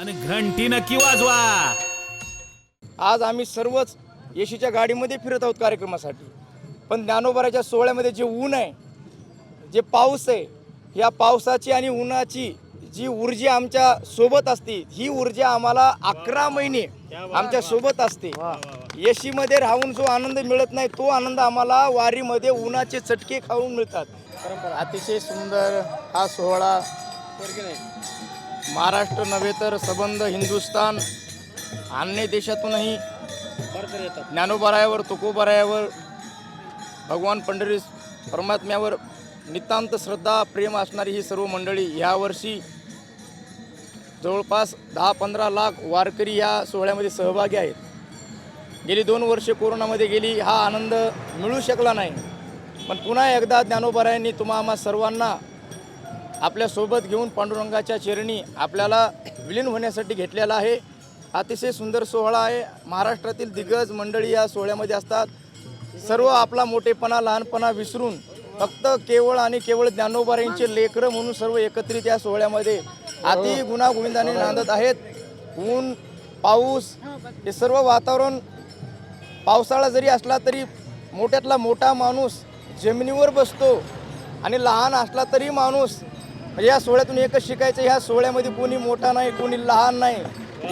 आणि घंटी नक्की वाजवा. आज आम्ही सर्वच येशीच्या गाडीमध्ये फिरत आहोत कार्यक्रमासाठी. पण ज्ञानोबाराच्या सोहळ्यामध्ये जे ऊन आहे जे पाऊस आहे या पावसाची आणि उन्हाची जी ऊर्जा आमच्यासोबत असते ही ऊर्जा आम्हाला अकरा महिने आमच्यासोबत असते. येशीमध्ये राहून जो आनंद मिळत नाही तो आनंद आम्हाला वारीमध्ये उन्हाचे चटके खाऊन मिळतात. अतिशय सुंदर हा सोहळा. महाराष्ट्र नव्हे तर सबंध हिंदुस्तान अन्य देशातूनही ज्ञानोबारायावर तुकोबारायावर भगवान पंढरी परमात्म्यावर नितांत श्रद्धा प्रेम असणारी ही सर्व मंडळी यावर्षी जवळपास दहा पंधरा लाख वारकरी या सोहळ्यामध्ये सहभागी आहेत. गेली दोन वर्षे कोरोनामध्ये गेली हा आनंद मिळू शकला नाही. पण पुन्हा एकदा ज्ञानोबारायांनी तुम्हा आम्हा सर्वांना आपल्यासोबत घेऊन पांडुरंगाच्या चरणी आपल्याला विलीन होण्यासाठी घेतलेला आहे. अतिशय सुंदर सोहळा आहे. महाराष्ट्रातील दिग्गज मंडळी या सोहळ्यामध्ये असतात. सर्व आपला मोठेपणा लहानपणा विसरून फक्त केवळ आणि केवळ ज्ञानोबारींचे लेकरं म्हणून सर्व एकत्रित या सोहळ्यामध्ये अति गुणागोविंदाने नांदत आहेत. ऊन पाऊस हे सर्व वातावरण पावसाळा जरी असला तरी मोठ्यातला मोठा माणूस जमिनीवर बसतो आणि लहान असला तरी माणूस म्हणजे या सोहळ्यातून एकच शिकायचं ह्या सोहळ्यामध्ये कोणी मोठा नाही कोणी लहान नाही.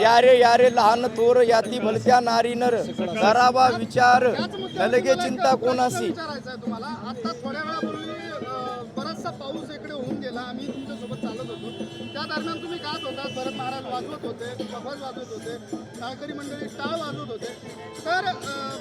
या रे या रे लहान थोर याती भलत्या नारी नर. करावा विचार लगे चिंता कोणासी विचारायचं बराचसा पाऊस इकडे होऊन गेला आम्ही तुमच्यासोबत चालत होतो त्या दरम्यान तुम्ही गात होता परत महाराज वाजवत होते कफाज वाजवत होते टाळकरी मंडळी टाळ वाजवत होते तर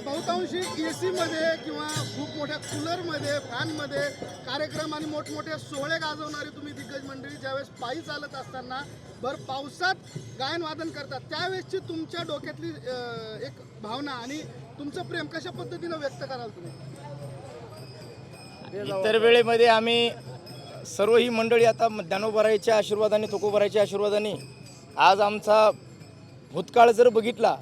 बहुतांशी ए सीमध्ये किंवा खूप मोठ्या कूलरमध्ये फॅनमध्ये कार्यक्रम आणि मोठमोठे सोहळे गाजवणारे तुम्ही दिग्गज मंडळी ज्यावेळेस पायी चालत असताना भर पावसात गायन वादन करतात त्यावेळेसची तुमच्या डोक्यातली एक भावना आणि तुमचं प्रेम कशा पद्धतीनं व्यक्त कराल तुम्ही? इतर वेळेमध्ये आम्ही सर्व ही मंडळी आता ज्ञानोबराईच्या आशीर्वादाने तुकोबराईच्या आशीर्वादाने आज आमचा भूतकाळ जर बघितला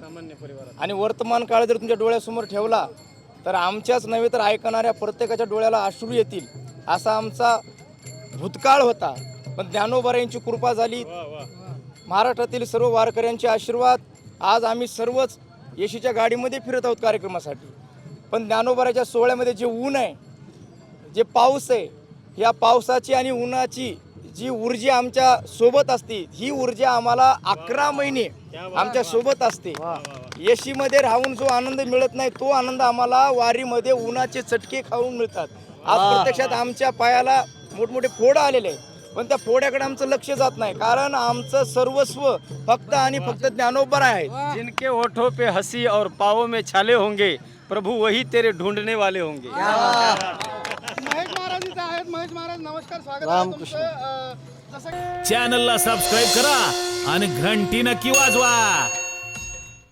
सामान्य परिवारात. आणि वर्तमान काळ जर तुमच्या डोळ्यासमोर ठेवला तर आमच्याच नव्हे तर ऐकणाऱ्या प्रत्येकाच्या डोळ्याला अश्रू येतील असा आमचा भूतकाळ होता. पण ज्ञानोबरायांची कृपा झाली. महाराष्ट्रातील सर्व वारकऱ्यांचे आशीर्वाद. आज आम्ही सर्वच येशीच्या गाडीमध्ये फिरत आहोत कार्यक्रमासाठी. पण ज्ञानोबराच्या सोहळ्यामध्ये जे ऊन आहे जे पाऊस आहे या पावसाची आणि उन्हाची जी ऊर्जा आमच्यासोबत असते ही ऊर्जा आम्हाला अकरा महिने आमच्यासोबत असते. येशीमध्ये राहून जो आनंद मिळत नाही तो आनंद आम्हाला वारीमध्ये उन्हाचे चटके खाऊन मिळतात. आज प्रत्यक्षात आमच्या पायाला मोठमोठे फोड आलेले आहेत. पण त्या फोड्याकडे आमचं लक्ष जात नाही. कारण आमचं सर्वस्व फक्त आणि फक्त ज्ञानोबर आहे. जिनके होठों पे हंसी और पाँवों में छाले होंगे प्रभु वही तेरे ढूंढने वाले होंगे. महेश महाराज इथे आहेत महेश महाराज नमस्कार स्वागत आहे तुमचं. अं, जसं चॅनलला सबस्क्राईब करा आणि घंटी नक्की वाजवा.